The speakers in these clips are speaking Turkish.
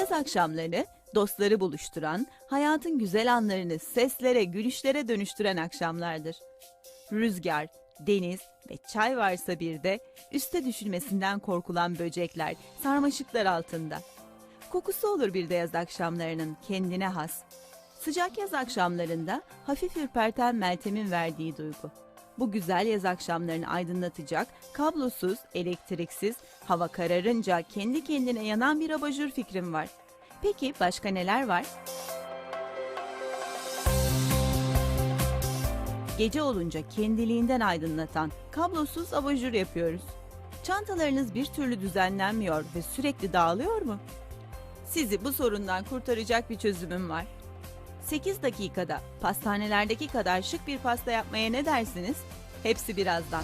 Yaz akşamları dostları buluşturan, hayatın güzel anlarını seslere, gülüşlere dönüştüren akşamlardır. Rüzgar, deniz ve çay varsa bir de üste düşülmesinden korkulan böcekler, sarmaşıklar altında. Kokusu olur bir de yaz akşamlarının kendine has. Sıcak yaz akşamlarında hafif ürperten Meltem'in verdiği duygu. Bu güzel yaz akşamlarını aydınlatacak, kablosuz, elektriksiz, hava kararınca kendi kendine yanan bir abajur fikrim var. Peki başka neler var? Gece olunca kendiliğinden aydınlatan kablosuz abajur yapıyoruz. Çantalarınız bir türlü düzenlenmiyor ve sürekli dağılıyor mu? Sizi bu sorundan kurtaracak bir çözümüm var. 8 dakikada pastanelerdeki kadar şık bir pasta yapmaya ne dersiniz? Hepsi birazdan.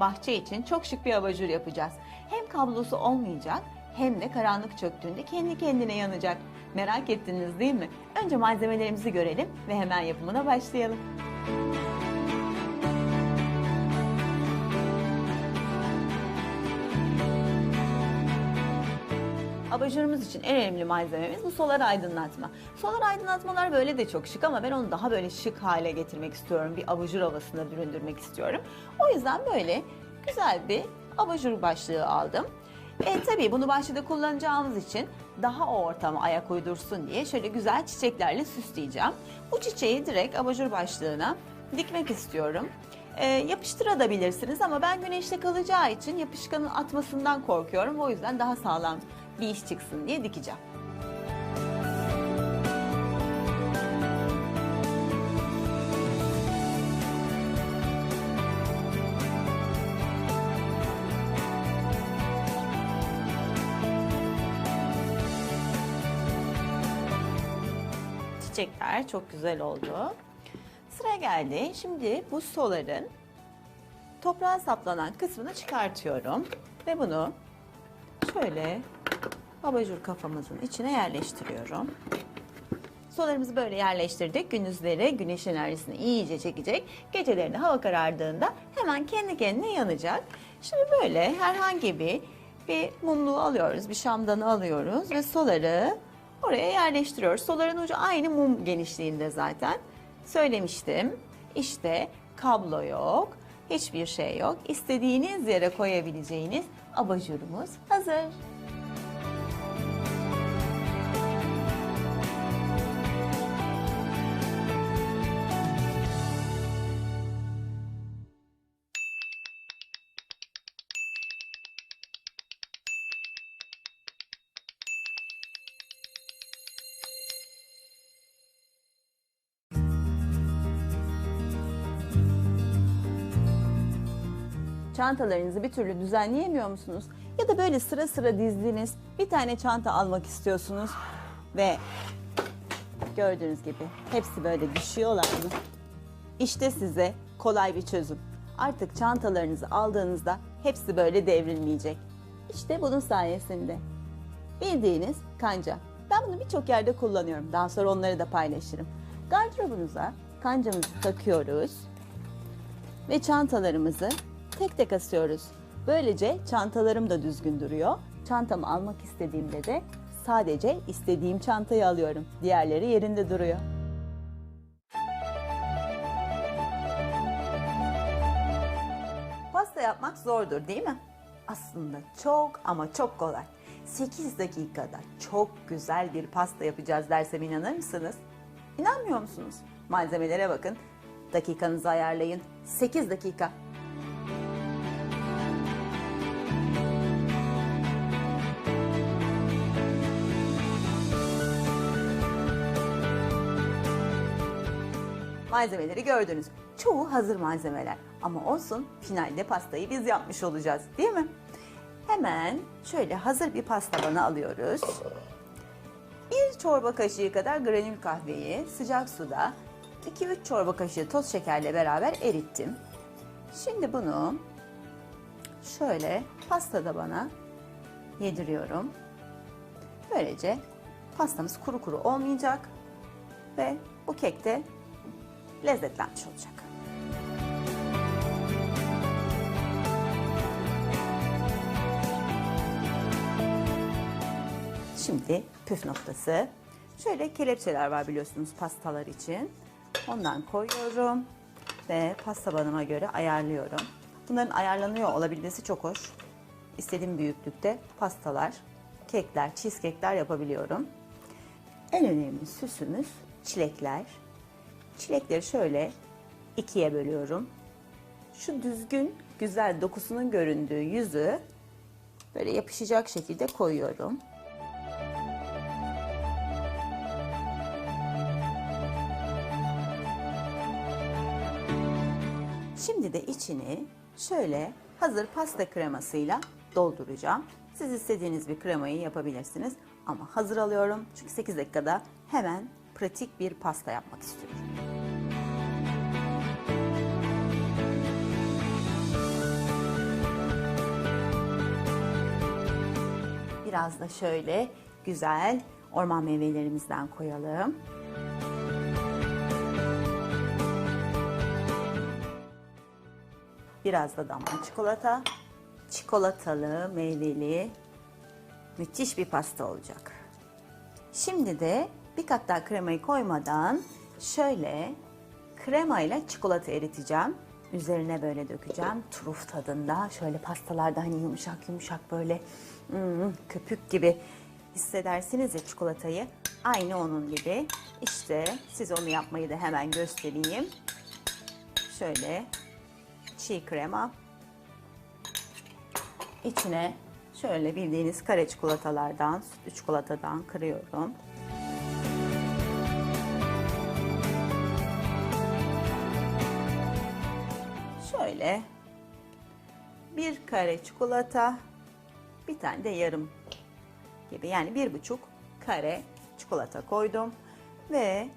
Bahçe için çok şık bir abajur yapacağız. Hem kablosu olmayacak hem de karanlık çöktüğünde kendi kendine yanacak. Merak ettiniz değil mi? Önce malzemelerimizi görelim ve hemen yapımına başlayalım. Abajurumuz için en önemli malzememiz bu solar aydınlatma. Solar aydınlatmalar böyle de çok şık ama ben onu daha böyle şık hale getirmek istiyorum. Bir abajur havasına büründürmek istiyorum. O yüzden böyle güzel bir abajur başlığı aldım. E tabii bunu bahçede kullanacağımız için daha o ortama ayak uydursun diye şöyle güzel çiçeklerle süsleyeceğim. Bu çiçeği direkt abajur başlığına dikmek istiyorum. E, yapıştırabilirsiniz ama ben güneşte kalacağı için yapışkanın atmasından korkuyorum. O yüzden daha sağlam bir iş çıksın diye dikeceğim. Çiçekler çok güzel oldu. Sıra geldi. Şimdi bu soların toprağa saplanan kısmını çıkartıyorum ve bunu şöyle abajur kafamızın içine yerleştiriyorum. Solarımızı böyle yerleştirdik. Gündüzleri güneş enerjisini iyice çekecek. Gecelerinde hava karardığında hemen kendi kendine yanacak. Şimdi böyle herhangi bir bir mumluğu alıyoruz, bir şamdanı alıyoruz ve soları oraya yerleştiriyoruz. Soların ucu aynı mum genişliğinde zaten. Söylemiştim. İşte kablo yok, hiçbir şey yok. İstediğiniz yere koyabileceğiniz abajurumuz hazır. Çantalarınızı bir türlü düzenleyemiyor musunuz? Ya da böyle sıra sıra dizdiğiniz bir tane çanta almak istiyorsunuz ve gördüğünüz gibi hepsi böyle düşüyorlar mı? İşte size kolay bir çözüm. Artık çantalarınızı aldığınızda hepsi böyle devrilmeyecek. İşte bunun sayesinde. Bildiğiniz kanca. Ben bunu birçok yerde kullanıyorum. Daha sonra onları da paylaşırım. Gardırobunuza kancamızı takıyoruz ve çantalarımızı tek tek asıyoruz. Böylece çantalarım da düzgün duruyor. Çantamı almak istediğimde de sadece istediğim çantayı alıyorum. Diğerleri yerinde duruyor. Pasta yapmak zordur değil mi? Aslında çok ama çok kolay. 8 dakikada çok güzel bir pasta yapacağız dersem inanır mısınız? İnanmıyor musunuz? Malzemelere bakın. Dakikanızı ayarlayın. 8 dakika. Malzemeleri gördünüz. Çoğu hazır malzemeler. Ama olsun finalde pastayı biz yapmış olacağız değil mi? Hemen şöyle hazır bir pasta tabanı alıyoruz. Bir çorba kaşığı kadar granül kahveyi sıcak suda 2-3 çorba kaşığı toz şekerle beraber erittim. Şimdi bunu şöyle pasta tabana yediriyorum. Böylece pastamız kuru kuru olmayacak ve bu kek de lezzetlenmiş olacak. Şimdi püf noktası. Şöyle kelepçeler var biliyorsunuz pastalar için. Ondan koyuyorum ve pasta banıma göre ayarlıyorum. Bunların ayarlanıyor olabilmesi çok hoş. İstediğim büyüklükte pastalar, kekler, cheesecake'ler yapabiliyorum. En önemli süsümüz çilekler. Çilekleri şöyle ikiye bölüyorum. Şu düzgün, güzel dokusunun göründüğü yüzü böyle yapışacak şekilde koyuyorum. Şimdi de içini şöyle hazır pasta kremasıyla dolduracağım. Siz istediğiniz bir kremayı yapabilirsiniz ama hazır alıyorum çünkü 8 dakikada hemen pratik bir pasta yapmak istiyorum. Biraz da şöyle güzel orman meyvelerimizden koyalım. Biraz da damla çikolata. Çikolatalı, meyveli müthiş bir pasta olacak. Şimdi de bir kat daha kremayı koymadan şöyle kremayla çikolata eriteceğim. Üzerine böyle dökeceğim. Truf tadında şöyle pastalarda hani yumuşak yumuşak böyle hmm, köpük gibi hissedersiniz ya çikolatayı. Aynı onun gibi. İşte size onu yapmayı da hemen göstereyim. Şöyle çiğ krema. İçine şöyle bildiğiniz kare çikolatalardan, sütlü çikolatadan kırıyorum. Şöyle bir kare çikolata, bir tane de yarım gibi yani bir buçuk kare çikolata koydum ve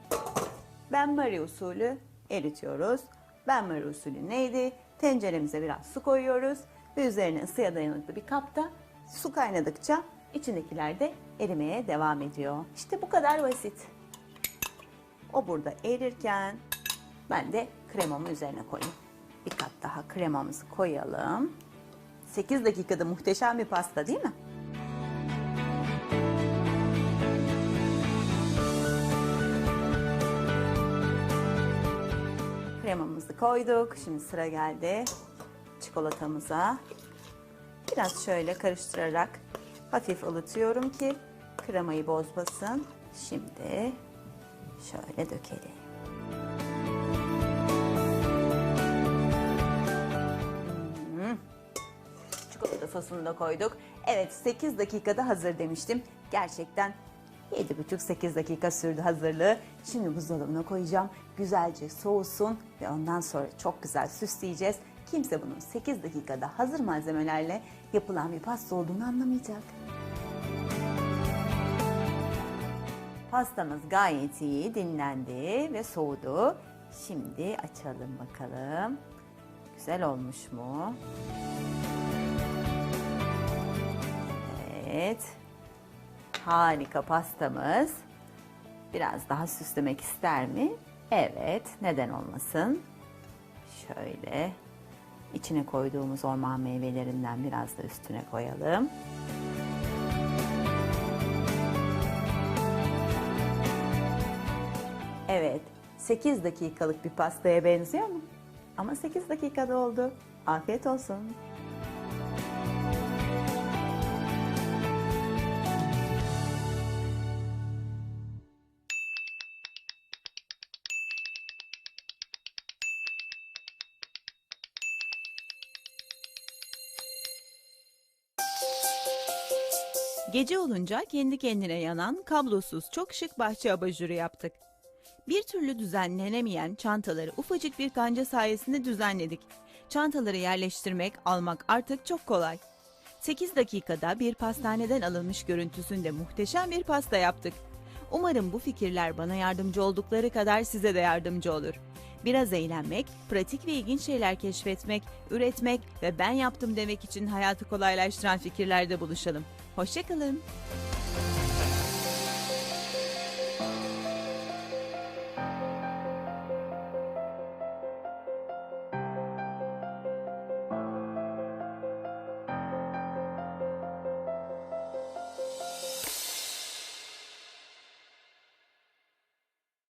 benmari usulü eritiyoruz. Benmari usulü neydi? Tenceremize biraz su koyuyoruz ve üzerine ısıya dayanıklı bir kapta su kaynadıkça içindekiler de erimeye devam ediyor. İşte bu kadar basit. O burada erirken ben de kremamı üzerine koyayım. Bir kat daha kremamızı koyalım. 8 dakikada muhteşem bir pasta değil mi? Kremamızı koyduk. Şimdi sıra geldi çikolatamıza. Biraz şöyle karıştırarak hafif ılıtıyorum ki kremayı bozmasın. Şimdi şöyle dökelim. Çikolata sosunu da koyduk. Evet 8 dakikada hazır demiştim. Gerçekten 7,5-8 dakika sürdü hazırlığı. Şimdi buzdolabına koyacağım. Güzelce soğusun ve ondan sonra çok güzel süsleyeceğiz. Kimse bunun 8 dakikada hazır malzemelerle yapılan bir pasta olduğunu anlamayacak. Pastamız gayet iyi dinlendi ve soğudu. Şimdi açalım bakalım. Güzel olmuş mu? Evet. Harika pastamız. Biraz daha süslemek ister mi? Evet, neden olmasın? Şöyle içine koyduğumuz orman meyvelerinden biraz da üstüne koyalım. Evet, 8 dakikalık bir pastaya benziyor mu? Ama 8 dakikada oldu. Afiyet olsun. Gece olunca kendi kendine yanan kablosuz çok şık bahçe abajuru yaptık. Bir türlü düzenlenemeyen çantaları ufacık bir kanca sayesinde düzenledik. Çantaları yerleştirmek, almak artık çok kolay. 8 dakikada bir pastaneden alınmış görüntüsünde muhteşem bir pasta yaptık. Umarım bu fikirler bana yardımcı oldukları kadar size de yardımcı olur. Biraz eğlenmek, pratik ve ilginç şeyler keşfetmek, üretmek ve ben yaptım demek için hayatı kolaylaştıran fikirlerde buluşalım. Hoşçakalın.